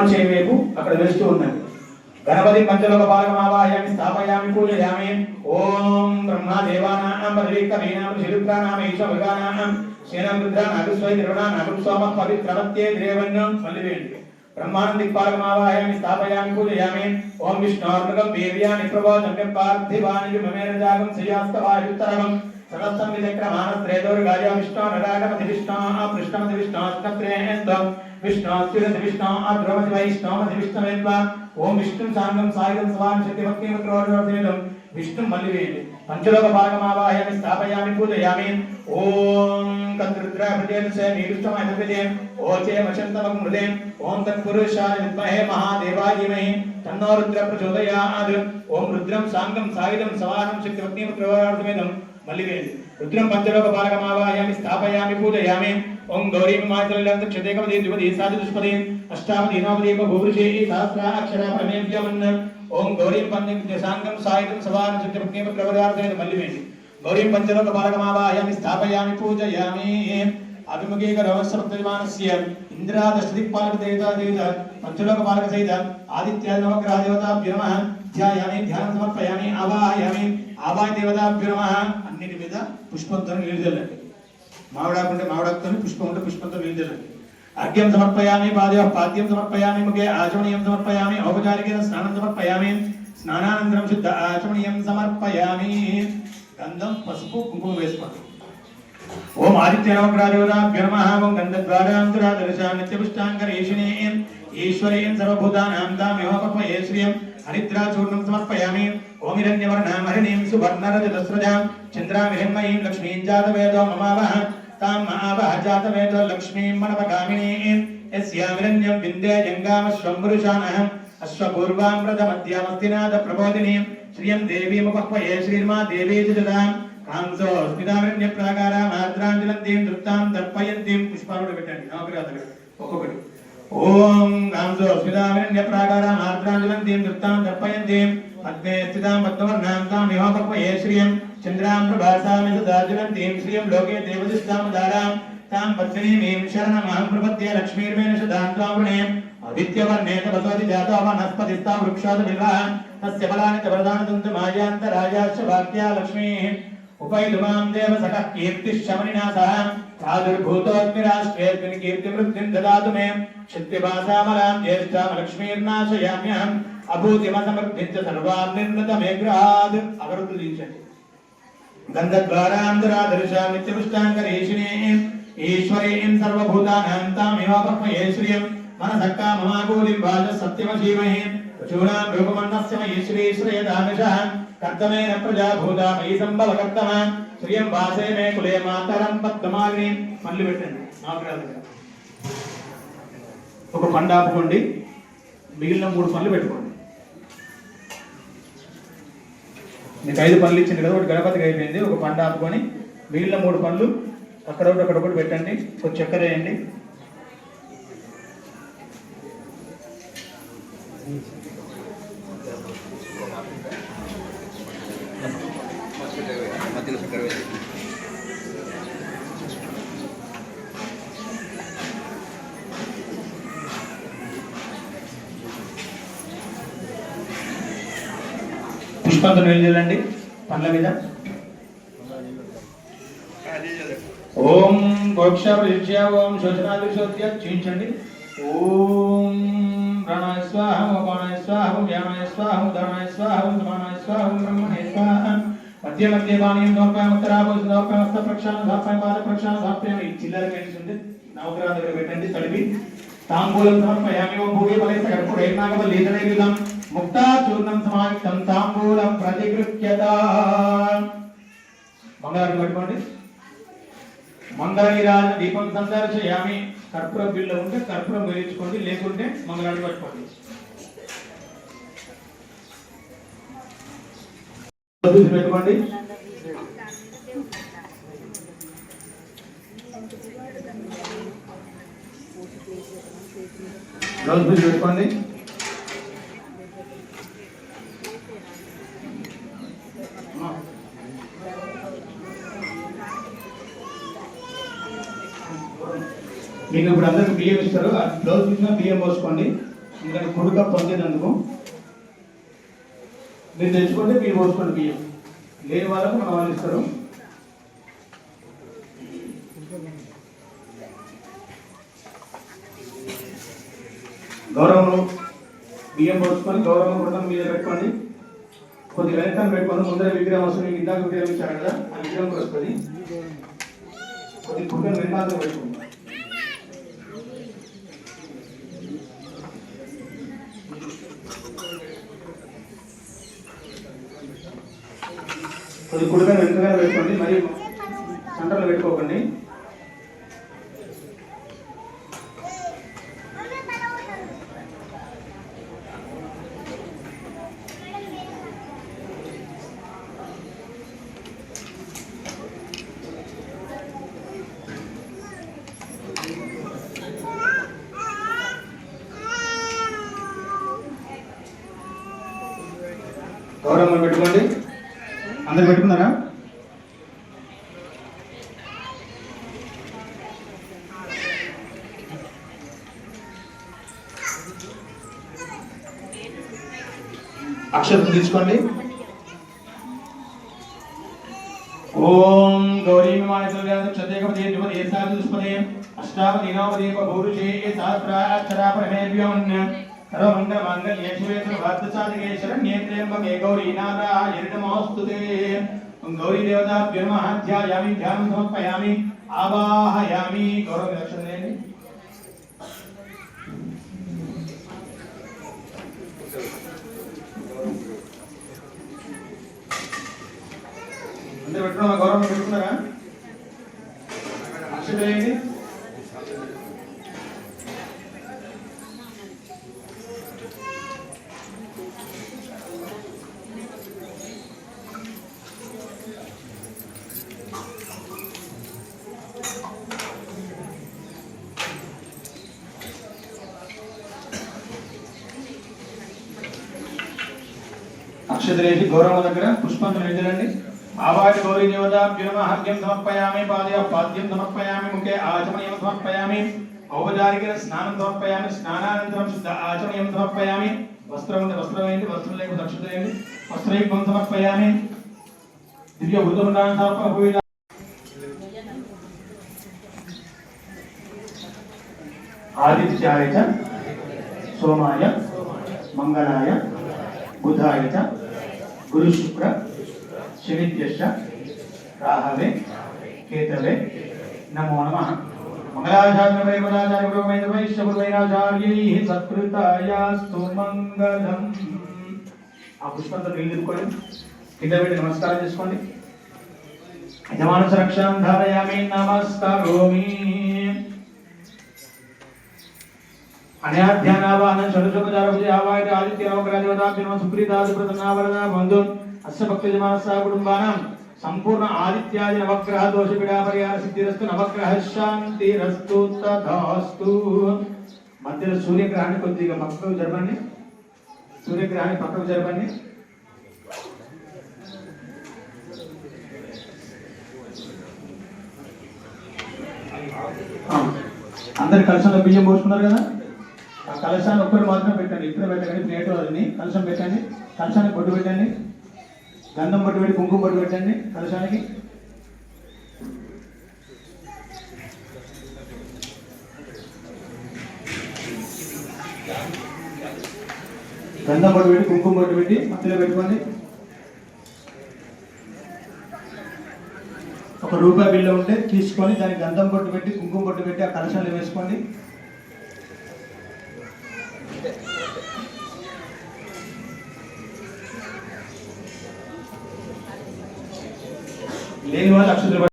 చేయవేపు అక్కడ వెలుస్తూ ఉన్నది. గణపతి పంచలోక పాలకమావాయామి స్థాపయామి పూజయామి. ఓం బ్రహ్మ దేవానాం పదవీ కవీనాం శిరుద్రానాం ఈశ మృగానాం శేనం రుద్ర నాగస్వై నిర్వణ నాగం సోమ పవిత్రవత్యే ద్రేవణ్యం మళ్ళీ వేయండి బ్రహ్మాండ స్థాపయామి పూజయామి. ఓం విష్ణోర్మృగం వీర్యాని ప్రబోధమ్యం పార్థివాని మమేరజాగం శ్రీయాస్తవాయుత్తరవం సమస్తం విచక్రమానస్త్రేదోర్గాయ విష్ణో నరాగమతి విష్ణో పృష్ణమతి విష్ణో స్నప్రేంద్రం విష్ణో స్థిరతి విష్ణో అద్రమతి వైష్ణోమతి విష్ణువేత్వ ఓం విష్ణు సాంగం సాయుధం స్వామి శక్తి భక్తి మిత్రోజోసేదం విష్ణు మళ్ళీ పంచలోక భాగమావాయామి స్థాపయామి పూజయామి ఓం కద్రుద్ర హృదయసేమి విష్ణుమైతే ఓచే వశంతమం హృదయం ఓం తత్పురుషాయ విద్మహే మహాదేవాయ తన్నో రుద్ర ప్రచోదయాద్ ఓం రుద్రం సాంగం సాయుధం సవాహం శక్తి భక్తి మిత్రోజోసేదం మళ్ళీ రుద్రం పంచలోక పాలకమావాయామి స్థాపయామి పూజయామి ఓం గౌరీ మాతృలంత క్షతేకమది ద్విపది సాధు దుష్పది అష్టామది నవది భూవృషే సహస్రాక్షర ప్రమేభ్యమన్ ఓం గౌరీం పంచ సాంగం సాయుధం సవాన చిత్తపత్ని ప్రవదార్థేన మళ్ళీ వేయండి గౌరీం పంచలోక పాలకమావాయామి స్థాపయామి పూజయామి. అభిముఖే రవసప్తమానస్య ఇంద్రాదశదిక్పాలక దేవతా దేవత పంచలోక పాలక సహిత ఆదిత్యాది నవగ్రహ దేవతాభ్య నమః. ధ్యాయామి ధ్యానం సమర్పయామి ఆవాహయామి. ఆవాయ దేవతాభ్య నమః. అన్నిటి మీద పుష్పంతో నీళ్ళు చల్లండి మామిడాకుంటే మామిడాకుతో పుష్పం ఉంటే పుష్పంతో మేము చల్లండి అర్ఘ్యం సమర్పయామి పాదయ పాద్యం సమర్పయామి ముఖే ఆచమనీయం సమర్పయామి ఔపచారికేన స్నానం సమర్పయామి స్నానానంతరం శుద్ధ ఆచమనీయం సమర్పయామి. గంధం పసుపు కుంకుమ వేసుకోండి. ఓం ఆదిత్య నవగ్రహదేవతాభ్య నమః. ఓం గంధద్వారాంతురాదర్శా నిత్యపుష్టాంకరేషిణే ఈశ్వరేం సర్వభూతానాం తామిహోపపయే శ్రియం. హరిద్రాచూర్ణం సమర్పయామి. ఓం హిరణ్యవర్ణాం హరిణీం సువర్ణరజతస్రజాం. చంద్రామిహిర్మయీం లక్ష్మీం జాతవేదో మమావహ తాం మహావహ జాతవేదో లక్ష్మీం మనపగామినీం యస్యామిరణ్యం విందే జంగామశ్వం పురుషానహం అశ్వపూర్వామృతమధ్యమస్తినాథ ప్రబోధినీం. శ్రియం దేవీముపహ్వయే శ్రీర్మా దేవీ జదాం. కాంసో స్మితామరణ్య ప్రాకారాం ఆర్ద్రాంజలంతీం నృత్తాం దర్పయంతీం పుష్పాలు పెట్టండి నవగ్రహాలు. ఒక్కొక్కటి. ఓం కాంసో స్మితామరణ్య ప్రాకారాం ఆర్ద్రాంజలంతీం నృత్తాం దర్పయంతీం పద్మే స్థితాం పద్మవర్ణాం తాం యోగపక్వయే శ్రియం చంద్రాం ప్రభాసామి సుదార్జునంతీం శ్రియం లోకే దేవదిష్టాం దారాం తాం పద్మినీమీం శరణమహం ప్రపద్యే లక్ష్మీర్వేణ సుధాంత్వావృణే ఆదిత్యవర్ణే తపసోతి జాతో వనస్పతిస్తా వృక్షాద వివాహ తస్య ఫలాని చ వరదాన మాయాంతరాజాశ్చ వాక్యా ఉపైలుమాం దేవ సఖः కీర్తిः సహ प्रादुर्भूतोऽग्निराष्ट्रेऽर्पिन् कीर्तिवृद्धिं ददातु मे शक्तिभासामलां ज्येष्ठां लक्ष्मीर्नाशयाम्यहम् अभूतिमसमृद्धिं च सर्वान् निर्मतमेग्रहाद् अवरुद्धीशति गन्धद्वारान्तराधरिषामित्यपुष्टाङ्गरेशिने ईश्वरीं सर्वभूतानां तामिव ब्रह्मये श्रियं मनसक्का ममागूलिं वाचः सत्यमधीमहि पशूनां रूपमन्नस्य मयी श्रीश्रयदामिषः కర్తమేన ప్రజాభూత మయి సంభవ కర్తమ? శ్రియం వాసే మే కులే మాతరం పద్మాగ్ని మళ్ళీ పెట్టండి. నాగరాజు ఒక పండు ఆపుకోండి. మిగిలిన మూడు పనులు పెట్టుకోండి. మీకు ఐదు పనులు ఇచ్చింది కదా ఒకటి గణపతికి అయిపోయింది. ఒక పండు ఆపుకొని మిగిలిన మూడు పనులు అక్కడ ఒకటి అక్కడ ఒకటి పెట్టండి. కొంచెం చక్కెర వేయండి. మధ్యలో చక్కెర వేసి. పుష్పంతో నీళ్ళు చల్లండి పండ్ల మీద. ఓం భోక్ష గోక్షాపరిచ్య ఓం శోచనాది శోత్య చూయించండి ఓం ప్రాణాయ స్వాహం అపానాయ స్వాహం వ్యానాయ స్వాహం ఉదానాయ స్వాహం సమానాయ స్వాహం బ్రహ్మణే స్వాహం. మధ్య మధ్య పానీయం దోపాయం ఉత్తరాభోజన దోపాయం హస్త ప్రక్షాళన దాపాయం పాద ప్రక్షాళన దాపాయం ఈ చిల్లర కేంద్రం నవగ్రహ దగ్గర పెట్టండి తడిపి తాంబూలం సమర్పయామి ఓం భూమి బలైత కర్పూర ఏనాగమ లీతనైర్యుధం ముక్తా చూర్ణం సమాయుక్తం తాంబూలం ప్రతిగృహ్యత మంగళారతి పట్టుకోండి మంగళగిరాజ దీపం సందర్శయామి కర్పూరం బిల్ల ఉంటే కర్పూరం వేయించుకోండి లేకుంటే మంగళారతి పట్టుకోండి పెట్టుకోండి. బ్లౌజ్ పెట్టుకోండి. మీకు ఇప్పుడు అందరికి బియ్యం ఇస్తారు. ఆ బ్లౌజ్ పీస్ బియ్యం పోసుకోండి. ఎందుకంటే కుడుక పొందేందుకు మీరు తెచ్చుకుంటే మీరు పోసుకోండి బియ్యం. లేని వాళ్ళకు మనం వాళ్ళు ఇస్తారు. గౌరవం బియ్యం పోసుకొని గౌరవం కూడా మీద పెట్టుకోండి. కొద్ది వెనకాల పెట్టుకోండి. ముందర విగ్రహం వస్తుంది. ఇందాక విగ్రహం ఇచ్చారు కదా ఆ విగ్రహం వస్తుంది కొద్ది పుట్టిన వెనకాల పెట్టుకోండి. కొద్ది కుడిగా వెనుకగా పెట్టుకోండి మరి సెంటర్లో పెట్టుకోకండి గౌరవం పెట్టుకోండి అందరు పెట్టుకున్నారా? అక్షరం తీసుకోండి. ఓం గౌరీ చంద్రకపతి ఏ సార్ క్షత్రియపదే ఏసాదుస్పదే అష్టావదినోపదే పౌరుషే సహస్రాక్షరా పరమేభ్యోన్ సర్వమంగళ మంగళ్యే శివే సర్వార్థసాధికే శరణ్యే గౌరీ నారాయణ గౌరీ దేవతాభ్యో నమః ధ్యాయామి ధ్యానం సమర్పయామి ఆవాహయామి గౌరవ లక్షణం అందరూ పెట్టుకున్నా గౌరవం పెట్టుకున్నారా అక్షరం ఏంటి అక్షతలేసి గౌరవ దగ్గర పుష్పంతులు ఎదురండి. ఆవాటి గౌరీ దేవతాభ్యో నమః సమర్పయామి పాదయ పాద్యం సమర్పయామి ముఖే ఆచమనీయం సమర్పయామి ఔపచారిక స్నానం సమర్పయామి స్నానానంతరం శుద్ధ ఆచమనీయం సమర్పయామి. వస్త్రం ఉంటే వస్త్రం వేయండి వస్త్రం లేక అక్షత వేయండి. వస్త్రయుగ్మం సమర్పయామి. దివ్య వృద్ధముండాన్ని సమర్పణ ఆదిత్యాయ సోమాయ మంగళాయ బుధాయ చ గురు శుక్ర శనిత్యశ్చ రాహవే కేతవే నమో నమః. మంగళాచార్య మంగళాచార్య గురువైన వైశ్యపురైనాచార్యై సత్కృతాయాస్తు మంగళం ఆ పుష్పంతో నీళ్ళు తిప్పుకోండి. కింద పెట్టి నమస్కారం చేసుకోండి. యజమాన సురక్షాం ధారయామి నమస్కారోమి. అనయాధ్యానావాహనం షడుషోపచారపతి ఆవాయిత ఆదిత్య నవగ్రహదేవతాభ్యమ సుప్రీతాది ప్రసన్నావరణ బంధు అస్య భక్తజమానస కుటుంబానాం సంపూర్ణ ఆదిత్యాది నవగ్రహ దోష పీడాపరిహార సిద్ధిరస్తు నవగ్రహ శాంతిరస్తు తథాస్తు. మధ్యలో సూర్యగ్రహాన్ని కొద్దిగా పక్కకు జరపండి. సూర్యగ్రహాన్ని పక్కకు జరపండి. అందరు కలిసి బియ్యం పోసుకున్నారు కదా? ఆ కలశాన్ని ఒక్కటి మాత్రం పెట్టండి. ఇప్పుడే పెట్టకండి ప్లేట్ వాళ్ళని కలశం పెట్టండి కలశానికి బొట్టు పెట్టండి గంధం బొట్టు పెట్టి కుంకుమ బొట్టు పెట్టండి కలశానికి. గంధం బొట్టు పెట్టి కుంకుమ బొట్టు పెట్టి మధ్యలో పెట్టుకోండి. ఒక రూపాయి బిల్లు ఉంటే తీసుకొని దానికి గంధం బొట్టు పెట్టి కుంకుమ బొట్టు పెట్టి ఆ కలశాలు వేసుకోండి. లేని వాళ్ళు అక్షతులు